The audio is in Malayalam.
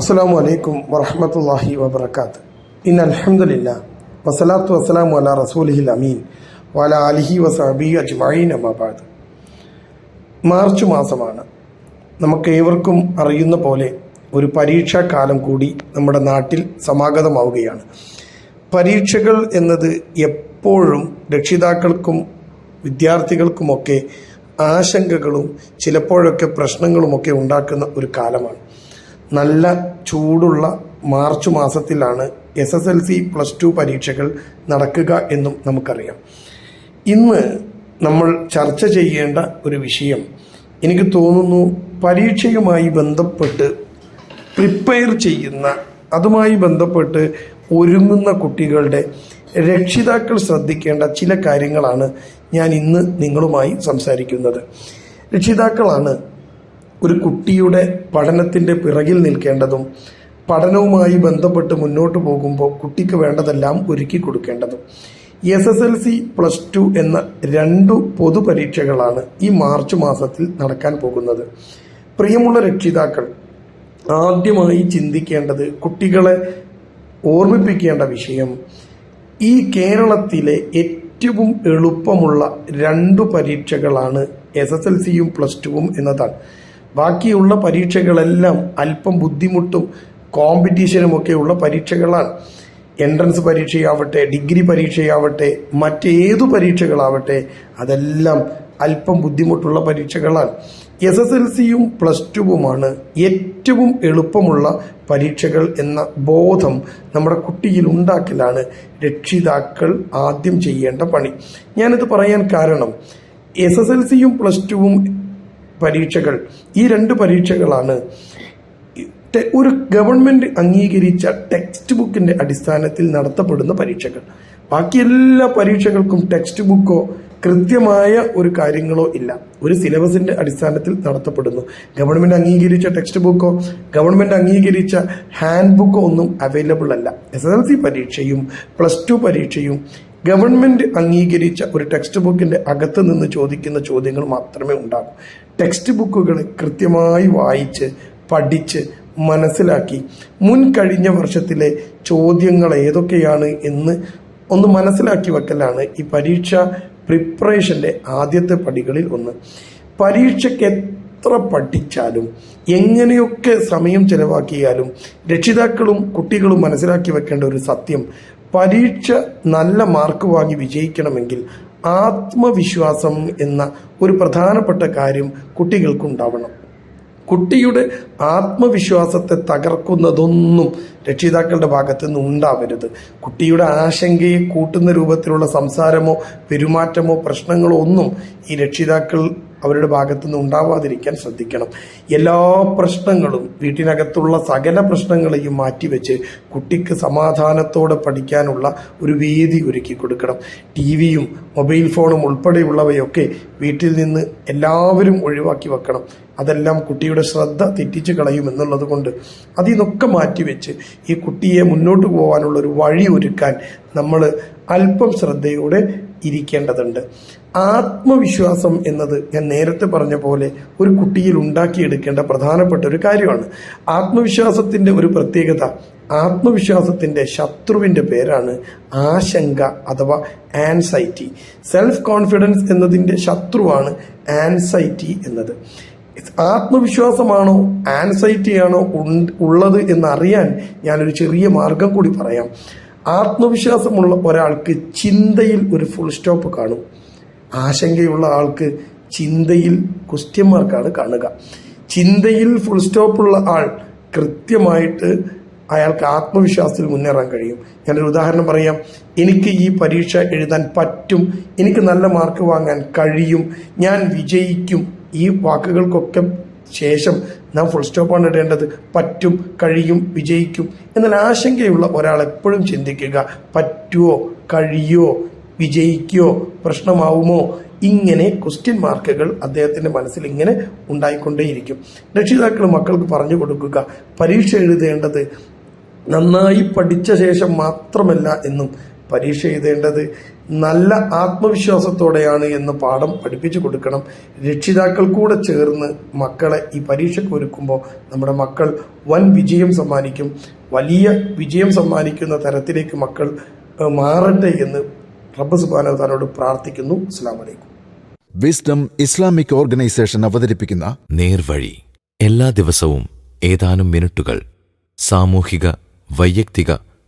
അസ്സലാമു അലൈക്കും വറഹമത്തല്ലാഹി വബർക്കാത്ത് ഇൻ അലഹമില്ല വസലാത്തു വസ്സലാമു വല റസൂലിഹിൽ അമീൻ വല അലിഹി വസബി അജ്മഈൻ അമാബാദ് മാർച്ച് മാസമാണ്. നമുക്ക് ഏവർക്കും അറിയുന്ന പോലെ ഒരു പരീക്ഷാ കാലം കൂടി നമ്മുടെ നാട്ടിൽ സമാഗതമാവുകയാണ്. പരീക്ഷകൾ എന്നത് എപ്പോഴും രക്ഷിതാക്കൾക്കും വിദ്യാർത്ഥികൾക്കുമൊക്കെ ആശങ്കകളും ചിലപ്പോഴൊക്കെ പ്രശ്നങ്ങളുമൊക്കെ ഉണ്ടാക്കുന്ന ഒരു കാലമാണ്. നല്ല ചൂടുള്ള മാർച്ച് മാസത്തിലാണ് S S L C plus two പരീക്ഷകൾ നടക്കുക എന്നും നമുക്കറിയാം. ഇന്ന് നമ്മൾ ചർച്ച ചെയ്യേണ്ട ഒരു വിഷയം എനിക്ക് തോന്നുന്നു പരീക്ഷയുമായി ബന്ധപ്പെട്ട് പ്രിപ്പയർ ചെയ്യുന്ന അതുമായി ബന്ധപ്പെട്ട് ഒരുങ്ങുന്ന കുട്ടികളുടെ രക്ഷിതാക്കൾ ശ്രദ്ധിക്കേണ്ട ചില കാര്യങ്ങളാണ് ഞാൻ ഇന്ന് നിങ്ങളുമായി സംസാരിക്കുന്നത്. രക്ഷിതാക്കളാണ് ഒരു കുട്ടിയുടെ പഠനത്തിന്റെ പിറകിൽ നിൽക്കേണ്ടതും പഠനവുമായി ബന്ധപ്പെട്ട് മുന്നോട്ട് പോകുമ്പോൾ കുട്ടിക്ക് വേണ്ടതെല്ലാം ഒരുക്കി കൊടുക്കേണ്ടതും. S S L C plus two എന്ന രണ്ടു പൊതുപരീക്ഷകളാണ് ഈ മാർച്ച് മാസത്തിൽ നടക്കാൻ പോകുന്നത്. പ്രിയമുള്ള രക്ഷിതാക്കൾ ആദ്യമായി ചിന്തിക്കേണ്ടത് കുട്ടികളെ ഓർമ്മിപ്പിക്കേണ്ട വിഷയം. ഈ കേരളത്തിലെ ഏറ്റവും എളുപ്പമുള്ള രണ്ടു പരീക്ഷകളാണ് എസ് എസ് എൽ സിയും പ്ലസ് ടുവും എന്നതാണ്. ബാക്കിയുള്ള പരീക്ഷകളെല്ലാം അല്പം ബുദ്ധിമുട്ടും കോമ്പറ്റീഷനും ഒക്കെയുള്ള പരീക്ഷകളാണ്. എൻട്രൻസ് പരീക്ഷയാവട്ടെ ഡിഗ്രി പരീക്ഷയാവട്ടെ മറ്റേതു പരീക്ഷകളാവട്ടെ അതെല്ലാം അല്പം ബുദ്ധിമുട്ടുള്ള പരീക്ഷകളാണ്. എസ് എസ് എൽ സിയും പ്ലസ് ടുവുമാണ് ഏറ്റവും എളുപ്പമുള്ള പരീക്ഷകൾ എന്ന ബോധം നമ്മുടെ കുട്ടിയിൽ ഉണ്ടാക്കലാണ്. രക്ഷിതാക്കൾ ആദ്യം ചെയ്യേണ്ട പണി. ഞാനിത് പറയാൻ കാരണം എസ് എസ് എൽ സിയും പ്ലസ് ടുവും പരീക്ഷകൾ. ഈ രണ്ട് പരീക്ഷകളാണ് ഒരു ഗവൺമെന്റ് അംഗീകരിച്ച ടെക്സ്റ്റ് ബുക്കിന്റെ അടിസ്ഥാനത്തിൽ നടത്തപ്പെടുന്ന പരീക്ഷകൾ. ബാക്കി എല്ലാ പരീക്ഷകൾക്കും ടെക്സ്റ്റ് ബുക്കോ കൃത്യമായ ഒരു കാര്യങ്ങളോ ഇല്ല. ഒരു സിലബസിന്റെ അടിസ്ഥാനത്തിൽ നടത്തപ്പെടുന്നു. ഗവൺമെന്റ് അംഗീകരിച്ച ടെക്സ്റ്റ് ബുക്കോ ഗവൺമെന്റ് അംഗീകരിച്ച ഹാൻഡ് ബുക്കോ ഒന്നും അവൈലബിൾ അല്ല. എസ് എസ് എൽ സി പരീക്ഷയും പ്ലസ് ടു പരീക്ഷയും ഗവൺമെന്റ് അംഗീകരിച്ച ഒരു ടെക്സ്റ്റ് ബുക്കിന്റെ അകത്ത് നിന്ന് ചോദിക്കുന്ന ചോദ്യങ്ങൾ മാത്രമേ ഉണ്ടാകൂ. ടെക്സ്റ്റ് ബുക്കുകൾ കൃത്യമായി വായിച്ച് പഠിച്ച് മനസ്സിലാക്കി മുൻ കഴിഞ്ഞ വർഷത്തിലെ ചോദ്യങ്ങൾ ഏതൊക്കെയാണ് എന്ന് ഒന്ന് മനസ്സിലാക്കി വെക്കലാണ് ഈ പരീക്ഷ പ്രിപ്പറേഷന്റെ ആദ്യത്തെ പടികളിൽ ഒന്ന്. പരീക്ഷയ്ക്ക് എത്ര പഠിച്ചാലും എങ്ങനെയൊക്കെ സമയം ചെലവാക്കിയാലും രക്ഷിതാക്കളും കുട്ടികളും മനസ്സിലാക്കി വെക്കേണ്ട ഒരു സത്യം പരീക്ഷ നല്ല മാർക്ക് വാങ്ങി വിജയിക്കണമെങ്കിൽ ആത്മവിശ്വാസം എന്ന ഒരു പ്രധാനപ്പെട്ട കാര്യം കുട്ടികൾക്കുണ്ടാവണം. കുട്ടിയുടെ ആത്മവിശ്വാസത്തെ തകർക്കുന്നതൊന്നും രക്ഷിതാക്കളുടെ ഭാഗത്ത് നിന്ന് ഉണ്ടാവരുത്. കുട്ടിയുടെ ആശങ്കയെ കൂട്ടുന്ന രൂപത്തിലുള്ള സംസാരമോ പെരുമാറ്റമോ പ്രശ്നങ്ങളോ ഒന്നും ഈ രക്ഷിതാക്കൾ അവരുടെ ഭാഗത്തു നിന്ന് ഉണ്ടാവാതിരിക്കാൻ ശ്രദ്ധിക്കണം. എല്ലാ പ്രശ്നങ്ങളും വീട്ടിനകത്തുള്ള സകല പ്രശ്നങ്ങളെയും മാറ്റിവെച്ച് കുട്ടിക്ക് സമാധാനത്തോടെ പഠിക്കാനുള്ള ഒരു വേദി ഒരുക്കി കൊടുക്കണം. ടി വിയും മൊബൈൽ ഫോണും ഉൾപ്പെടെയുള്ളവയൊക്കെ വീട്ടിൽ നിന്ന് എല്ലാവരും ഒഴിവാക്കി വെക്കണം. അതെല്ലാം കുട്ടിയുടെ ശ്രദ്ധ തെറ്റിച്ച് കളയും എന്നുള്ളത് കൊണ്ട് അതിൽ നിന്നൊക്കെ മാറ്റിവെച്ച് ഈ കുട്ടിയെ മുന്നോട്ട് പോകാനുള്ള ഒരു വഴി ഒരുക്കാൻ നമ്മൾ അല്പം ശ്രദ്ധയോടെ ഇരിക്കേണ്ടതുണ്ട്. ആത്മവിശ്വാസം എന്നത് ഞാൻ നേരത്തെ പറഞ്ഞ പോലെ ഒരു കുട്ടിയിൽ ഉണ്ടാക്കിയെടുക്കേണ്ട പ്രധാനപ്പെട്ട ഒരു കാര്യമാണ്. ആത്മവിശ്വാസത്തിന്റെ ഒരു പ്രത്യേകത ആത്മവിശ്വാസത്തിന്റെ ശത്രുവിന്റെ പേരാണ് ആശങ്ക അഥവാ ആൻസൈറ്റി സെൽഫ് കോൺഫിഡൻസ് എന്നതിന്റെ ശത്രുവാണ് ആൻസൈറ്റി എന്നത്. ആത്മവിശ്വാസമാണോ ആൻസൈറ്റിയാണോ ഉള്ളത് എന്നറിയാൻ ഞാനൊരു ചെറിയ മാർഗം കൂടി പറയാം. ആത്മവിശ്വാസമുള്ള ഒരാൾക്ക് ചിന്തയിൽ ഒരു ഫുൾ സ്റ്റോപ്പ് കാണും. ആശങ്കയുള്ള ആൾക്ക് ചിന്തയിൽ ക്വസ്റ്റ്യൻ മാർക്കാണ് കാണുക. ചിന്തയിൽ ഫുൾ സ്റ്റോപ്പുള്ള ആൾ കൃത്യമായിട്ട് അയാൾക്ക് ആത്മവിശ്വാസത്തിൽ മുന്നേറാൻ കഴിയും. ഞാനൊരു ഉദാഹരണം പറയാം. എനിക്ക് ഈ പരീക്ഷ എഴുതാൻ പറ്റും. എനിക്ക് നല്ല മാർക്ക് വാങ്ങാൻ കഴിയും. ഞാൻ വിജയിക്കും. ഈ വാക്കുകൾക്കൊക്കെ ശേഷം നാം ഫുൾ സ്റ്റോപ്പാണ് ഇടേണ്ടത്. പറ്റും കഴിയും വിജയിക്കും എന്നാൽ ആശങ്കയുള്ള ഒരാൾ എപ്പോഴും ചിന്തിക്കുക. പറ്റുമോ കഴിയുമോ വിജയിക്കുമോ പ്രശ്നമാവുമോ? ഇങ്ങനെ ക്വസ്റ്റ്യൻ മാർക്കുകൾ അദ്ദേഹത്തിന്റെ മനസ്സിൽ ഇങ്ങനെ ഉണ്ടായിക്കൊണ്ടേയിരിക്കും. രക്ഷിതാക്കൾ മക്കൾക്ക് പറഞ്ഞു കൊടുക്കുക. പരീക്ഷ എഴുതേണ്ടത് നന്നായി പഠിച്ച ശേഷം മാത്രമല്ല എന്നും പരീക്ഷ എഴുതേണ്ടത് നല്ല ആത്മവിശ്വാസത്തോടെയാണ് എന്ന് പാഠം പഠിപ്പിച്ചു കൊടുക്കണം. രക്ഷിതാക്കൾ കൂടെ ചേർന്ന് മക്കളെ ഈ പരീക്ഷയ്ക്ക് ഒരുക്കുമ്പോൾ നമ്മുടെ മക്കൾ വൻ വിജയം സമ്മാനിക്കും. വലിയ വിജയം സമ്മാനിക്കുന്ന തരത്തിലേക്ക് മക്കൾ മാറട്ടെ എന്ന് റബ്ബ് സുബാനോട് പ്രാർത്ഥിക്കുന്നു. അസ്സാം വലൈക്കും വിസ്ഡം ഇസ്ലാമിക് ഓർഗനൈസേഷൻ അവതരിപ്പിക്കുന്ന നേർവഴി. എല്ലാ ദിവസവും ഏതാനും മിനിറ്റുകൾ സാമൂഹിക വൈയക്തിക